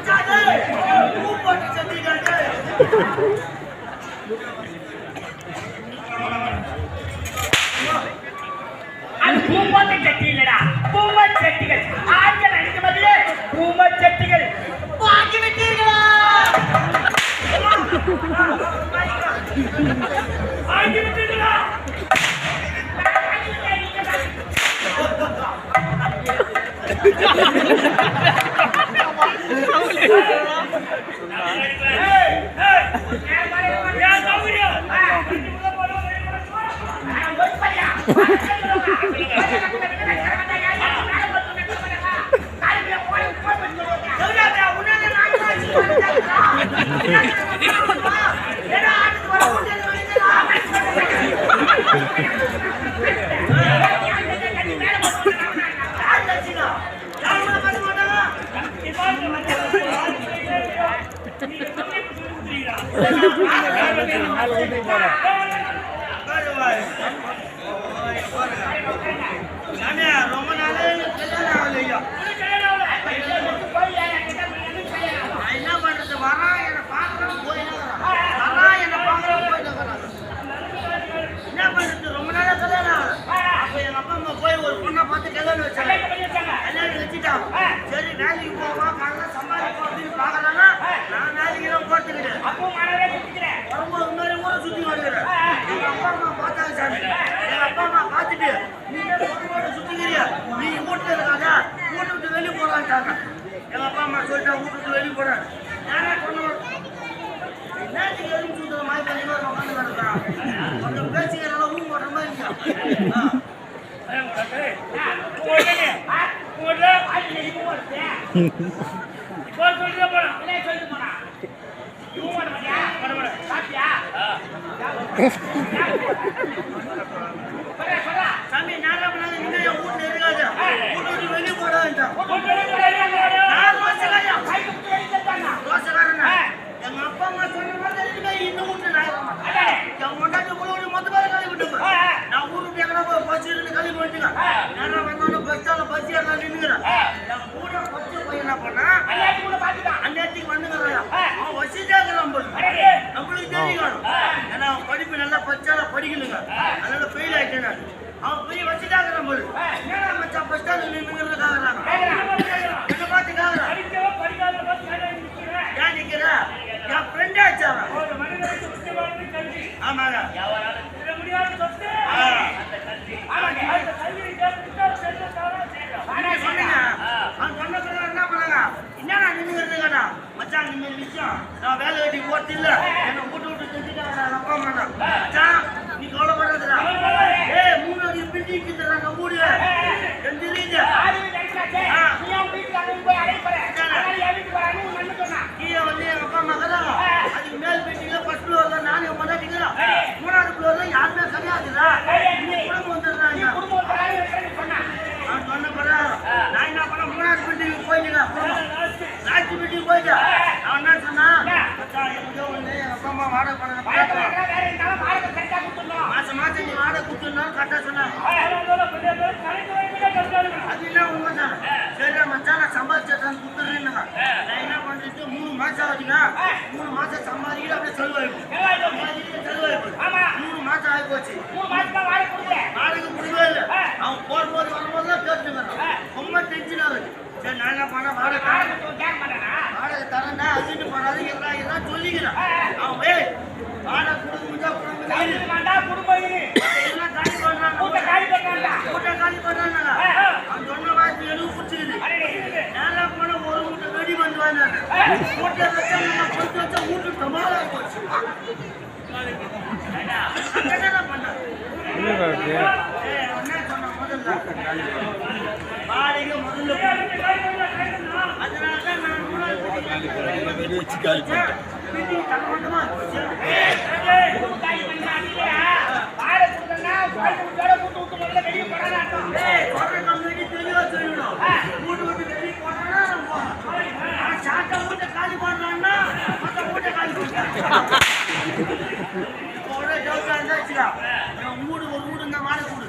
மச்சானே, சட்டி இல்லடா சட்டிகள் ஆண்கள் அடிக்க பதிலே பூம சட்டிகள் வாங்கி விட்டீர்களா? ஆண்டி விட்டீங்களா எவ்வளவுடா, தான் வச்சுக்கிட்டேன்டா. ஏடா, வச்சுட்டான். சரி, வேலைக்கு போவான், காலைல சம்பாதிப்போம் அப்படின்னு பார்க்கறானா, நான் வேலைக்கு எல்லாம் போறதுக்கு வரும்போது முன்னாடி ஊரை சுத்தி வருகிறேன். எங்க அப்பா அம்மா பார்த்தாங்க சாமி. எங்க அப்பா அம்மா பார்த்துட்டு, நீ ஏன் பொண்ணோட சுத்திக்கிறியா? நீ வீட்டுல இருக்காத, வீட்டை விட்டு வெளிய போடான்ட்டாங்க. எங்க அப்பா அம்மா சொல்லிட்டாங்க, வீட்டை விட்டு வெளிய போடான்னு. நானே சொன்னேன், என்னத்துக்கு எலும்பு சுத்துற மாதிரி வேற உட்கார்ந்து கிடக்குறான்? கொஞ்சம் பேசிக்கிறனால ஊ போடுற மாதிரி இருக்கியா? எங்க அப்பா அம்மா சொன்ன மாதிரி இனிமே இந்த நான் இருக்க மாட்டேன். என் பொண்டாட்டி கூட ஒரு மொத்த பேரை கழுவி விட்டுப்பேன். நான் ஊரு விட்டு எங்கனா போய் பஸ் இருந்து கழுவி வந்துட்டேன். நேரா வந்தோடனே பஸ் ஸ்டாண்ட்ல பஸ் ஏறி நான் நின்னுக்கிறேன். என் கூட பச்சை பையன் என்ன பண்ணான்? அந்நேரத்துக்கு வந்துக்கிறாயா? அவன் வச்சுட்டே இருக்கிறான் போல. நம்மளுக்கு தெரியும். ஏன்னா அவன் படிப்பு நல்லா படிச்சால படிக்கணுங்க. அதனால ஃபெயில் ஆயிட்டேன் நான். அவன் போய் வச்சுட்டே இருக்கிறான் போல. என்னடா மச்சான் பஸ் ஸ்டாண்ட்ல நின்னுக்கிறதுக்காகறான். என்ன பார்த்து கேக்குறான். ஏன் நிக்கிற? என் friend ஆச்சே அவன். ஆமாங்க. ஆ. நீங்க சொன்னீங்க. அவன் சொன்ன பிறகு என்ன பண்ணாங்க? என்னடா நின்னுக்கிறதுக்காடா? மச்சான், நீ இந்த விஷயம் நான் வேலை வெட்டி போறது இல்ல. என்னை வீட்டு விட்டு செஞ்சுட்டாங்கடா, என் அப்பா அம்மா தான். மச்சான், நீ கவலைப்படாதடா. ஏய், மூணு அடி பில்டிங் இருக்குதுடா, நம்ம வீடு. எனக்கு தெரியுது. கீழே வந்து எங்க அப்பா அம்மா இருக்கிறாங்க. அதுக்கு மேல் building ல first floor ல நானும் என் பொண்டாட்டி இருக்கிறோம். மூணாவது floor ல யாருமே கிடையாதுடா. நீ குடும்பம் வந்துடுறாங்க. அவன் சொன்ன பிறகு நான் என்ன பண்ண மூணாவது building க்கு போயிட்டுங்க. லாஸ்ட் building போயிட்டு அவன் என்ன சொன்னான்? மச்சான், எங்கேயோ வந்து எங்க அப்பா அம்மா வாடகை பணம் பார்க்கலாம். மாசம் மாசம் நீ வாடகை கொடுத்துருந்தாலும் கரெக்டா சொன்னான். அது என்ன உண்மைதான். சரிடா மச்சான், நான் சம்பாதிச்சதை கொடுத்துடுறேன்னுங்க. நான் என்ன பண்றது? மூணு மாசம் ஆகுதுங்க. மூணு மாசம் சம்பாதிக்கிட்டு அப்படியே செலவாயிடும். சம்பாதிக்கிட்டு செலவாயிடும். மூணு மாசம் ஆகி போச்சு வாடகை கொடுக்கவே இல்லை. அவன் போகும்போது வரும்போதெல்லாம் கேட்டுக்கிறான். ரொம்ப டென்ஷன் ஆகுது. சரி நான் என்ன பண்ண வாடகை தரேன்டா அசிட்டு போடாது எல்லாம் எல்லாம் சொல்லிக்கிறான். அவன் ஏய் வாடகை கொடுக்க முடிஞ்சா முடியாது. எல்லாம் காலி பண்றாங்க. கூட்ட காலி பண்றாங்க. அவன் சொன்ன வாய்ப்பு எழுவு பிடிச்சிக்குது. நேரா போனா ஒரு மூட்டை வெடி வந்து வாங்கினாரு. மூட்டை வச்சா நம்ம கொஞ்சம் வச்சா வீட்டு டமாலா போச்சு. அங்க என்னடா பண்ண? ஏய், அவன் என்ன சொன்னான் முதல்ல? வாடகை முதல்ல கொடு. அதனாலதான் நான் மூணாவது வீட்டுக்கு தரமாட்டோமா? ஏய், சொல்ற கம்பெனி தெளிவா சொல்லிவிடும். வீட்டு விட்டு வெளிய போனானா நான் போறேன். அவன் சாட்டை வீட்டை காலி. இப்போ ஒரே வீடு வீடு இருந்தா வாடகை கொடு.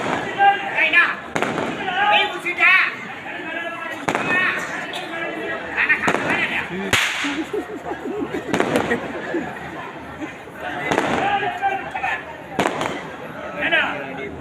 Grazie.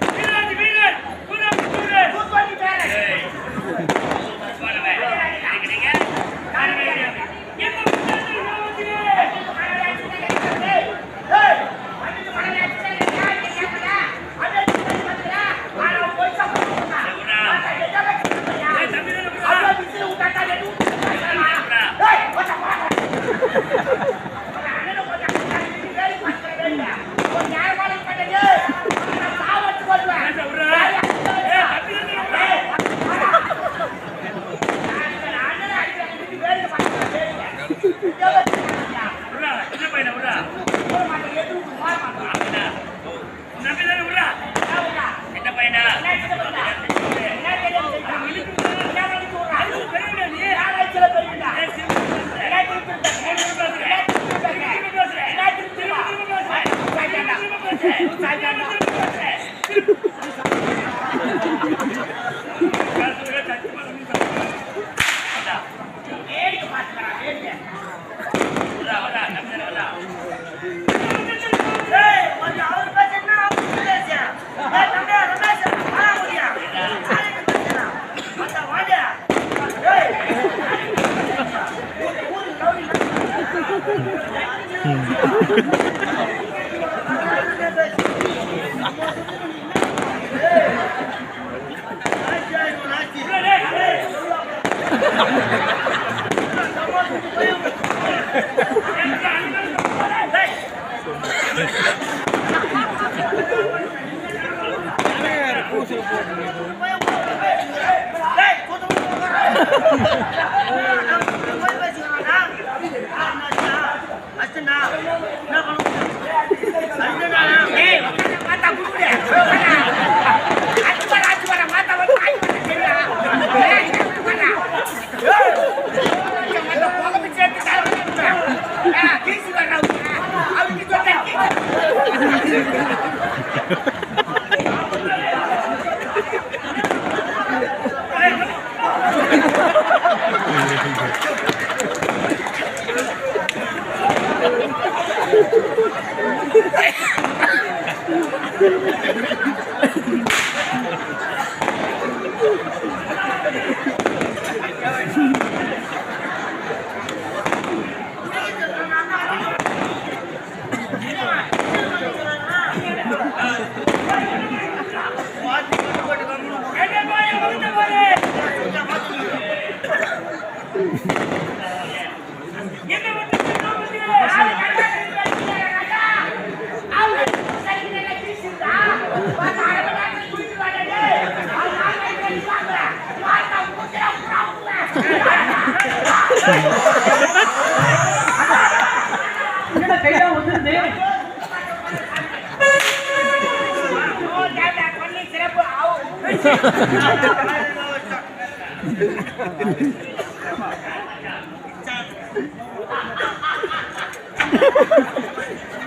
ஏய், கூட்டம் போட்டு போய் பேசுகிறானா? ஆ, என்னாச்சுடா? அச்சண்டா, என்ன பண்ண சிறப்பு